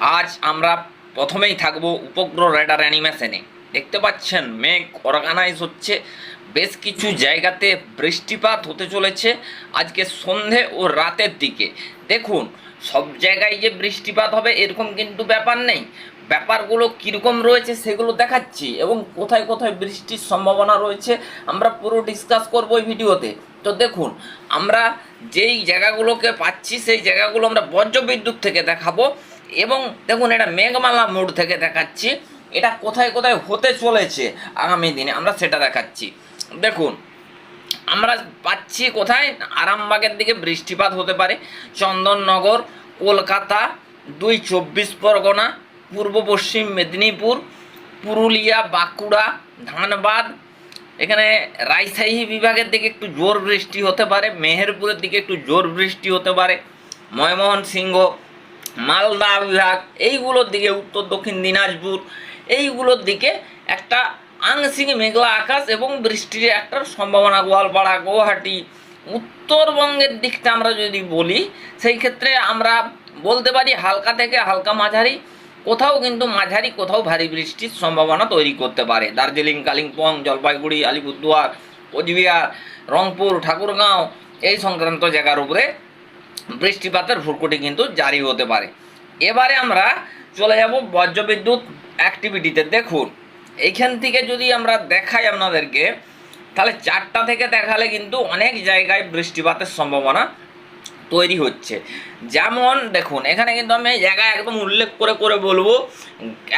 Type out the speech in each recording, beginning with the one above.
আজ আমরা প্রথমেই থাকব উপগ্রহ রেডার অ্যানিমেশনে। দেখতে পাচ্ছেন, মেঘ অর্গানাইজ হচ্ছে। বেশ কিছু জায়গাতে বৃষ্টিপাত হতে চলেছে আজকে সন্ধে ও রাতের দিকে। দেখুন, সব জায়গায় যে বৃষ্টিপাত হবে এরকম কিন্তু ব্যাপার নেই। ব্যাপারগুলো কীরকম রয়েছে সেগুলো দেখাচ্ছি এবং কোথায় কোথায় বৃষ্টির সম্ভাবনা রয়েছে আমরা পুরো ডিসকাস করব এই ভিডিওতে। তো দেখুন, আমরা যেই জায়গাগুলোকে পাচ্ছি সেই জায়গাগুলো আমরা বজ্রবিদ্যুৎ থেকে দেখাবো। এবং দেখুন এটা মেঘমালা মোড় থেকে দেখাচ্ছি। এটা কোথায় কোথায় হতে চলেছে আগামী দিনে আমরা সেটা দেখাচ্ছি। দেখুন, আমরা পাচ্ছি কোথায়? আরামবাগের দিকে বৃষ্টিপাত হতে পারে। চন্দননগর, কলকাতা, দুই চব্বিশ পরগনা, পূর্ব পশ্চিম মেদিনীপুর, পুরুলিয়া, বাঁকুড়া, ধানবাদ। এখানে রাজশাহী বিভাগের দিকে একটু জোর বৃষ্টি হতে পারে। মেহেরপুরের দিকে একটু জোর বৃষ্টি হতে পারে। ময়মোহন সিংহ মালদা বিভাগ এইগুলোর দিকে, উত্তর, দক্ষিণ দিনাজপুর, এইগুলোর দিকে একটা আংশিক মেঘলা আকাশ এবং বৃষ্টির একটা সম্ভাবনা। গোয়ালপাড়া, গুয়াহাটি, উত্তরবঙ্গের দিকটা আমরা যদি বলি, সেই ক্ষেত্রে আমরা বলতে পারি হালকা থেকে হালকা মাঝারি, কোথাও কিন্তু মাঝারি, কোথাও ভারী বৃষ্টির সম্ভাবনা তৈরি করতে পারে। দার্জিলিং, কালিম্পং, জলপাইগুড়ি, আলিপুরদুয়ার, কোচবিহার, রংপুর, ঠাকুরগাঁও, এই সংক্রান্ত জায়গার উপরে বৃষ্টিপাতের ভুরকুটি কিন্তু জারি হতে পারে। এবারে আমরা চলে যাব বজ্রবিদ্যুৎ অ্যাক্টিভিটিতে দেখুন, এইখান থেকে যদি আমরা দেখাই আপনাদেরকে, তাহলে চারটা থেকে দেখালে কিন্তু অনেক জায়গায় বৃষ্টিপাতের সম্ভাবনা তৈরি হচ্ছে। যেমন দেখুন, এখানে কিন্তু আমি জায়গা একদম উল্লেখ করে করে বলব,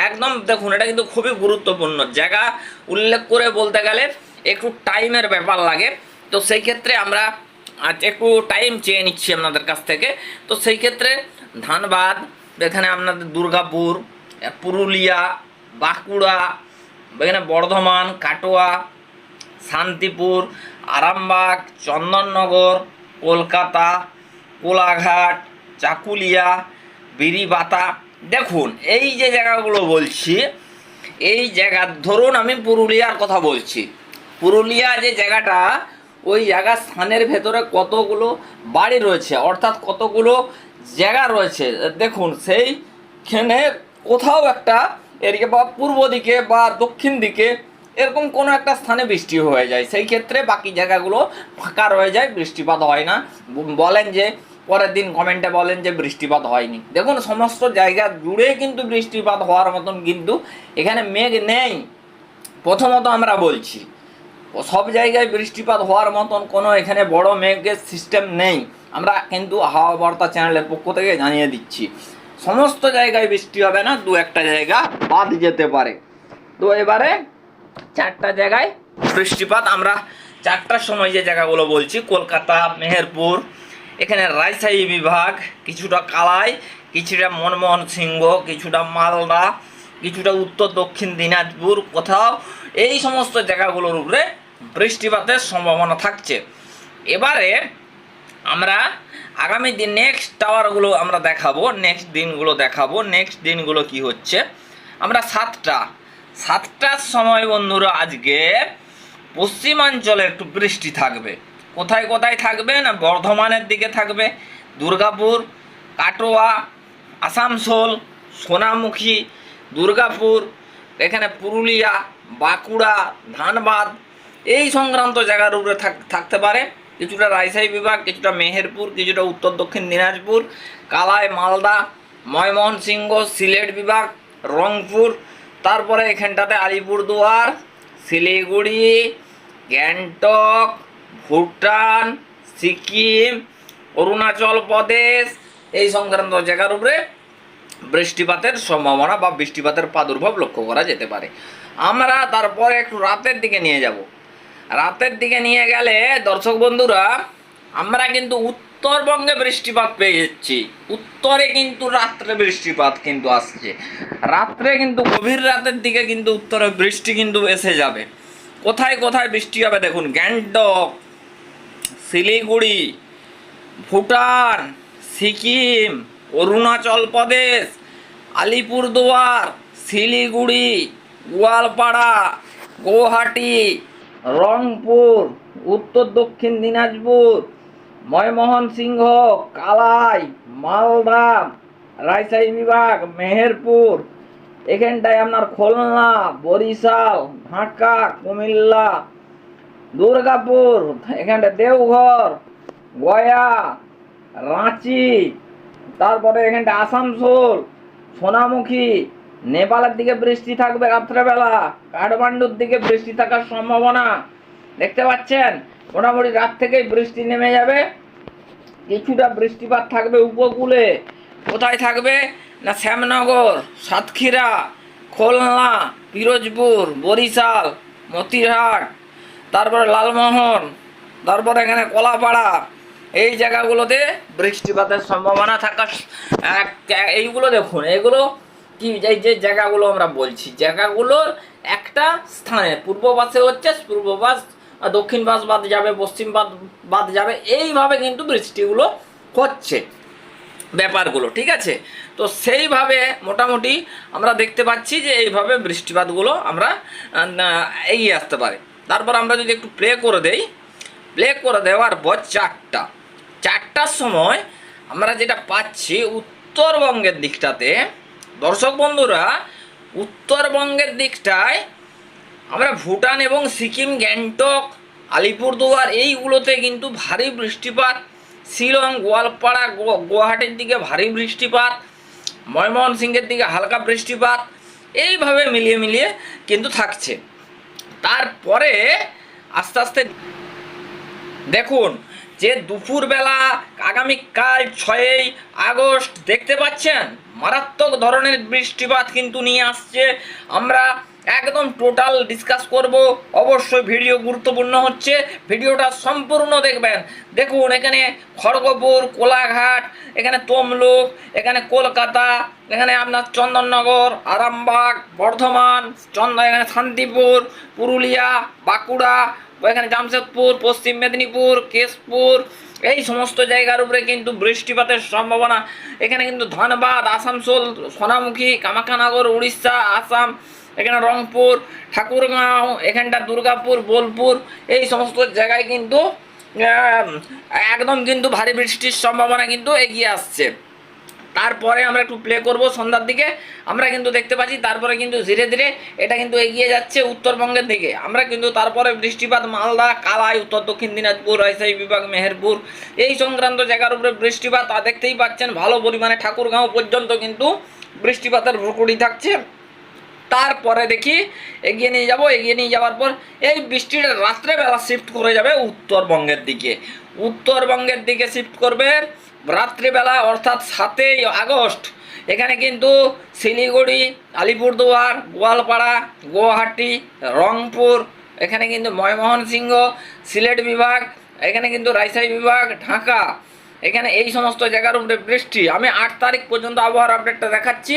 একদম দেখুন, এটা কিন্তু খুবই গুরুত্বপূর্ণ জায়গা। উল্লেখ করে বলতে গেলে একটু টাইমের ব্যাপার লাগে। তো সেই ক্ষেত্রে আমরা আজ একটু টাইম চেয়ে নিচ্ছি আপনাদের কাছ থেকে। তো সেই ক্ষেত্রে ধানবাদ, এখানে আপনাদের দুর্গাপুর, পুরুলিয়া, বাঁকুড়া, এখানে বর্ধমান, কাটোয়া, শান্তিপুর, আরামবাগ, চন্দননগর, কলকাতা, কোলাঘাট, চাকুলিয়া, বিরিবাতা। দেখুন, এই যে জায়গাগুলো বলছি, এই জায়গা, ধরুন আমি পুরুলিয়ার কথা বলছি। পুরুলিয়া যে জায়গাটা ওই জায়গার স্থানের ভেতরে কতগুলো বাড়ি রয়েছে, অর্থাৎ কতগুলো জায়গা রয়েছে। দেখুন সেইখানে কোথাও একটা এদিকে বা পূর্ব দিকে বা দক্ষিণ দিকে এরকম কোনো একটা স্থানে বৃষ্টি হয়ে যায়। সেই ক্ষেত্রে বাকি জায়গাগুলো ফাঁকা রয়ে যায়, বৃষ্টিপাত হয় না। বলেন যে, পরের দিন কমেন্টে বলেন যে, বৃষ্টিপাত হয়নি। দেখুন, সমস্ত জায়গা জুড়ে কিন্তু বৃষ্টিপাত হওয়ার মতন কিন্তু এখানে মেঘ নেই। প্রথমত আমরা বলছি সব জায়গায় বৃষ্টিপাত হওয়ার মতন কোনো এখানে বড় মেঘের সিস্টেম নেই। আমরা কিন্তু হাওয়া বার্তা চ্যানেলের পক্ষ থেকে জানিয়ে দিচ্ছি। সমস্ত জায়গায় বৃষ্টি হবে না, দু একটা জায়গা বাদ যেতে পারে। তো এবারে চারটা জায়গায় বৃষ্টিপাত, আমরা চারটার সময় যে জায়গাগুলো বলছি, কলকাতা, মেহেরপুর, এখানে রাজশাহী বিভাগ, কিছুটা কালাই, কিছুটা মনমোহন সিংহ কিছুটা মালদা, কিছুটা উত্তর দক্ষিণ দিনাজপুর, কোথাও এই সমস্ত জায়গাগুলোর উপরে বৃষ্টিপাতের সম্ভাবনা থাকছে। এবারে আমরা আগামী দিন নেক্সট টাওয়ারগুলো আমরা দেখাবো নেক্সট দিনগুলো দেখাবো নেক্সট দিনগুলো কি হচ্ছে? আমরা সাতটা সাতটার সময় বন্ধুরা আজকে পশ্চিমাঞ্চলে একটু বৃষ্টি থাকবে। কোথায় কোথায় থাকবে না বর্ধমানের দিকে থাকবে? দুর্গাপুর, কাটোয়া, আসানসোল, সোনামুখী, দুর্গাপুর, এখানে পুরুলিয়া, বাঁকুড়া, ধানবাদ এই সংক্রান্ত জায়গার উপরে থাক- থাকতে পারে। কিছুটা রাজশাহী বিভাগ, কিছুটা মেহেরপুর, কিছুটা উত্তর দক্ষিণ দিনাজপুর, কালাই, মালদা ময়মোহন সিংহ সিলেট বিভাগ, রংপুর, তারপরে এখানটাতে আলিপুরদুয়ার, শিলিগুড়ি, গ্যাংটক, ভুটান, সিকিম, অরুণাচল প্রদেশ, এই সংক্রান্ত জায়গার উপরে বৃষ্টিপাতের সম্ভাবনা বা বৃষ্টিপাতের প্রাদুর্ভাব লক্ষ্য করা যেতে পারে। আমরা তারপরে একটু রাতের দিকে নিয়ে যাব। রাতের দিকে নিয়ে গেলে, দর্শক বন্ধুরা, আমরা কিন্তু উত্তরবঙ্গে বৃষ্টিপাত পেয়ে যাচ্ছি উত্তরে কিন্তু রাত্রে বৃষ্টিপাত কিন্তু আসছে। রাত্রে কিন্তু গভীর রাতের দিকে কিন্তু উত্তরে বৃষ্টি কিন্তু এসে যাবে। কোথায় কোথায় বৃষ্টি হবে দেখুন, গ্যাংটক, শিলিগুড়ি, ভুটান, সিকিম, অরুণাচল প্রদেশ, আলিপুরদুয়ার, শিলিগুড়ি, গোয়ালপাড়া গুয়াহাটি রংপুর, উত্তর দক্ষিণ দিনাজপুর ময়মোহন সিংহ কালাই, মালদা, রাজশাহী বিভাগ, মেহেরপুর। এখানটায় আপনার খুলনা, বরিশাল, ঢাকা, কুমিল্লা, দুর্গাপুর, এখানটা দেওঘর, গয়া, রাঁচি, তারপরে এখানটা আসানসোল, সোনামুখী নেপালের দিকে বৃষ্টি থাকবে রাত্রেবেলা, কাঠমান্ডুর দিকে বৃষ্টি থাকার সম্ভাবনা। দেখতে পাচ্ছেন? মোটামুটি রাত থেকেই বৃষ্টি নেমে যাবে। কিছুটা বৃষ্টিপাত থাকবে উপকূলে। কোথায় থাকবে? না, শ্যামনগর, সাতক্ষীরা, খুলনা, পিরোজপুর, বরিশাল, মতিরহাট, তারপরে লালমোহন, তারপরে এখানে কলাপাড়া। এই জায়গাগুলোতে বৃষ্টিপাতের সম্ভাবনা থাকা এইগুলো দেখুন এগুলো কি যে জায়গাগুলো আমরা বলছি, জায়গাগুলোর একটা স্থানে, পূর্ব পাশে হচ্ছে, পূর্ব পাশ দক্ষিণ পাশ বাদ যাবে, পশ্চিম বাদ বাদ যাবে, এইভাবে কিন্তু বৃষ্টিগুলো হচ্ছে, ব্যাপারগুলো, ঠিক আছে? তো সেইভাবে মোটামুটি আমরা দেখতে পাচ্ছি যে এইভাবে বৃষ্টিপাতগুলো আমরা এগিয়ে আসতে পারে। তারপর আমরা যদি একটু প্লে করে দেই প্লে করে দেওয়ার পর চারটা, চারটার সময় আমরা যেটা পাচ্ছি, উত্তরবঙ্গের দিকটাতে দর্শক বন্ধুরা, উত্তরবঙ্গের দিকটায় আমরা ভুটান এবং সিকিম, গ্যাংটক, আলিপুরদুয়ার এইগুলোতে কিন্তু ভারী বৃষ্টিপাত, শিলং, গোয়ালপাড়া গুয়াহাটির দিকে ভারী বৃষ্টিপাত, ময়মনসিংহের দিকে হালকা বৃষ্টিপাত, এইভাবে মিলিয়ে মিলিয়ে কিন্তু থাকছে। তারপরে আস্তে আস্তে দেখুন যে দুপুরবেলা আগামীকাল ছয়ই আগস্ট, দেখতে পাচ্ছেন? মারাত্মক ধরনের বৃষ্টিপাত কিন্তু নিয়ে আসছে। আমরা একদম টোটাল ডিসকাস করব। অবশ্যই ভিডিও গুরুত্বপূর্ণ হচ্ছে। ভিডিওটা সম্পূর্ণ দেখবেন। দেখুন, এখানে খড়গপুর, কোলাঘাট, এখানে তমলুক, এখানে কলকাতা, এখানে আপনার চন্দননগর, আরামবাগ, বর্ধমান চন্দ এখানে শান্তিপুর, পুরুলিয়া, বাঁকুড়া এখানে জামশেদপুর, পশ্চিম মেদিনীপুর, কেশপুর, এই সমস্ত জায়গার উপরে কিন্তু বৃষ্টিপাতের সম্ভাবনা। এখানে কিন্তু ধনবাদ, আসানসোল, সোনামুখী কামাখ্যানগর উড়িষ্যা, আসাম, এখানে রংপুর, ঠাকুরগাঁও, এখানটা দুর্গাপুর, বোলপুর, এই সমস্ত জায়গায় কিন্তু একদম কিন্তু ভারী বৃষ্টির সম্ভাবনা কিন্তু এগিয়ে আসছে। তারপরে আমরা একটু প্লে করব সন্ধ্যার দিকে। আমরা কিন্তু দেখতে পাচ্ছি, তারপরে কিন্তু ধীরে ধীরে এটা কিন্তু এগিয়ে যাচ্ছে উত্তরবঙ্গের দিকে। আমরা কিন্তু তারপরে বৃষ্টিপাত, মালদা, কালাই, উত্তর দক্ষিণ দিনাজপুর, রাজশাহী বিভাগ, মেহেরপুর, এই সংক্রান্ত জায়গার উপরে বৃষ্টিপাত, তা দেখতেই পাচ্ছেন, ভালো পরিমাণে ঠাকুরগাঁও পর্যন্ত কিন্তু বৃষ্টিপাতের ভুকুড়ি থাকছে। তারপরে দেখি, এগিয়ে নিয়ে যাব, এগিয়ে নিয়ে যাওয়ার পর এই বৃষ্টিটা রাত্রেবেলা শিফট করে যাবে উত্তরবঙ্গের দিকে। উত্তরবঙ্গের দিকে শিফট করবে রাত্রিবেলা, অর্থাৎ সাতই আগস্ট, এখানে কিন্তু শিলিগুড়ি, আলিপুরদুয়ার, গোয়ালপাড়া, গুয়াহাটি, রংপুর, এখানে কিন্তু ময়মোহন সিংহ সিলেট বিভাগ, এখানে কিন্তু রাজশাহী বিভাগ, ঢাকা, এখানে এই সমস্ত জায়গার উপরে বৃষ্টি। আমি আট তারিখ পর্যন্ত আবহাওয়ার আপডেটটা দেখাচ্ছি।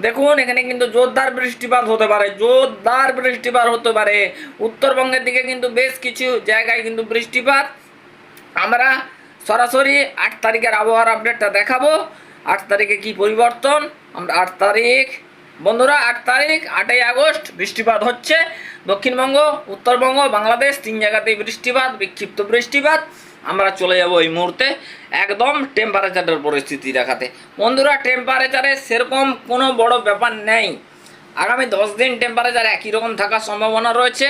দেখুন, এখানে কিন্তু জোরদার বৃষ্টিপাত হতে পারে, জোরদার বৃষ্টিপাত হতে পারে। উত্তরবঙ্গের দিকে কিন্তু বেশ কিছু জায়গায় কিন্তু বৃষ্টিপাত। আমরা সরাসরি আট তারিখের আবহাওয়ার আপডেটটা দেখাবো। আট তারিখে কি পরিবর্তন? আমরা আট তারিখ বন্ধুরা, আট তারিখ, আটই আগস্ট, বৃষ্টিপাত হচ্ছে। দক্ষিণবঙ্গ, উত্তরবঙ্গ, বাংলাদেশ, তিন জায়গাতেই বৃষ্টিপাত, বিক্ষিপ্ত বৃষ্টিপাত। আমরা চলে যাব এই মুহূর্তে একদম টেম্পারেচারের পরিস্থিতি দেখাতে। বন্ধুরা টেম্পারেচারে সেরকম কোনো বড় ব্যাপার নেই। আগামী দশ দিন টেম্পারেচার একই রকম থাকার সম্ভাবনা রয়েছে।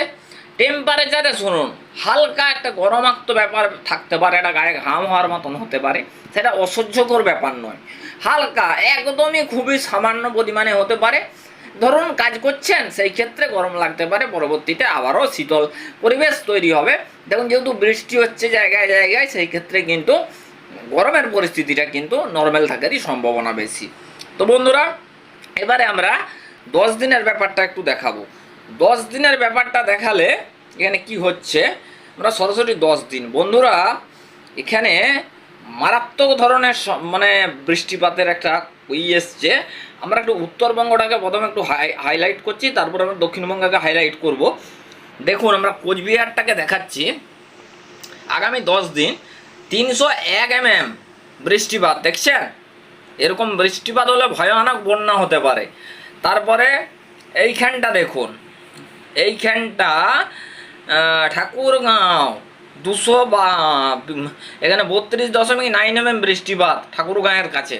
টেম্পারেচারে শুনুন, হালকা একটা গরমাক্ত ব্যাপার থাকতে পারে, একটা গায়ে ঘাম হওয়ার মতন হতে পারে, সেটা অসহ্যকর ব্যাপার নয়। হালকা, একদমই খুবই সামান্য পরিমাণে হতে পারে। ধরুন কাজ করছেন, সেই ক্ষেত্রে গরম লাগতে পারে, পরবর্তীতে আবারও শীতল পরিবেশ তৈরি হবে। দেখুন, যেহেতু বৃষ্টি হচ্ছে জায়গায় জায়গায়, সেই ক্ষেত্রে কিন্তু গরমের পরিস্থিতিটা কিন্তু নর্মাল থাকারই সম্ভাবনা বেশি। তো বন্ধুরা, এবারে আমরা দশ দিনের ব্যাপারটা একটু দেখাবো। দশ দিনের ব্যাপারটা দেখালে এখানে কি হচ্ছে? আমরা সরাসরি দশ দিন। বন্ধুরা, এখানে মারাত্মক ধরনের মানে বৃষ্টিপাতের একটা ই এসছে। আমরা একটু উত্তরবঙ্গটাকে প্রথমে একটু হাই হাইলাইট করছি, তারপর আমরা দক্ষিণবঙ্গকে হাইলাইট করব। দেখুন, আমরা কোচবিহারটাকে দেখাচ্ছি। আগামী দশ দিন তিনশো এক এম এম বৃষ্টিপাত, দেখছেন? এরকম বৃষ্টিপাত হলে ভয়ানক বন্যা হতে পারে। তারপরে এইখানটা দেখুন। এইখানটা ঠাকুরগাঁও, দুশো বা এখানে বত্রিশ দশমিক নাইন এম এম বৃষ্টিপাত ঠাকুরগাঁয়ের কাছে।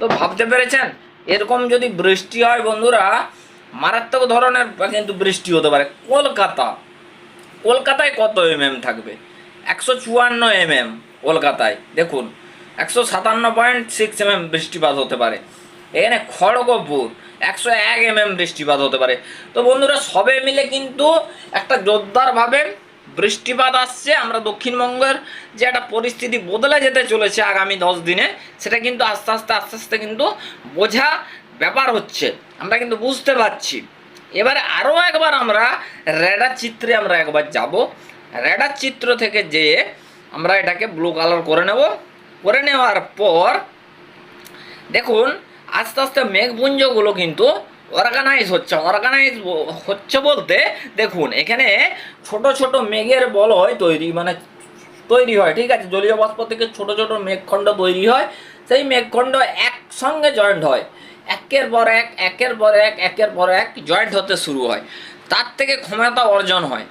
তো ভাবতে পেরেছেন? এরকম যদি বৃষ্টি হয় বন্ধুরা, মারাত্মক ধরনের কিন্তু বৃষ্টি হতে পারে। কলকাতা, কলকাতায় কত এমএম থাকবে? একশো চুয়ান্ন এমএম কলকাতায়, দেখুন। একশো সাতান্ন পয়েন্ট সিক্স এমএম বৃষ্টিপাত হতে পারে। এখানে খড়গপুর একশো এক এম এম বৃষ্টিপাত হতে পারে। তো বন্ধুরা, সবে মিলে কিন্তু একটা জোরদারভাবে বৃষ্টিপাত আসছে আমরা দক্ষিণবঙ্গের যে একটা পরিস্থিতি বদলে যেতে চলেছে আগামী দশ দিনে, সেটা কিন্তু আস্তে আস্তে আস্তে আস্তে কিন্তু বোঝা ব্যাপার হচ্ছে। আমরা কিন্তু বুঝতে পারছি। এবারে আরও একবার আমরা রেডার চিত্রে আমরা একবার যাব। রেডার চিত্র থেকে যে আমরা এটাকে ব্লু কালার করে নেব। করে নেওয়ার পর দেখুন আস্তে আস্তে মেঘপুঞ্জগুলো কিন্তু অর্গানাইজ হচ্ছে। অর্গানাইজ হচ্ছে বলতে দেখুন, এখানে ছোট ছোট মেঘের বলয় তৈরি মানে তৈরি হয়, ঠিক আছে? জলীয় বাষ্প থেকে ছোট ছোট মেঘখণ্ড তৈরি হয়। সেই মেঘখণ্ড একসঙ্গে জয়েন্ট হয়। একের পর এক, একের পর এক, একের পর এক জয়েন্ট হতে শুরু হয়। তার থেকে ক্ষমতা অর্জন হয়।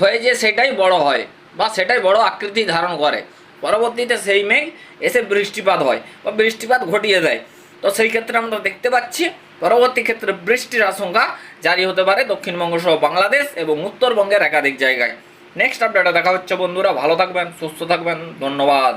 হয়ে যে সেটাই বড় হয় বা সেটাই বড় আকৃতি ধারণ করে। পরবর্তীতে সেই মেঘ এসে বৃষ্টিপাত হয় বা বৃষ্টিপাত ঘটিয়ে দেয়। তো সেই ক্ষেত্রে আমরা দেখতে পাচ্ছি, পরবর্তী ক্ষেত্রে বৃষ্টির আশঙ্কা জারি হতে পারে দক্ষিণবঙ্গ সহ বাংলাদেশ এবং উত্তরবঙ্গের একাধিক জায়গায়। নেক্সট আপডেটে দেখা হচ্ছে, বন্ধুরা। ভালো থাকবেন, সুস্থ থাকবেন। ধন্যবাদ।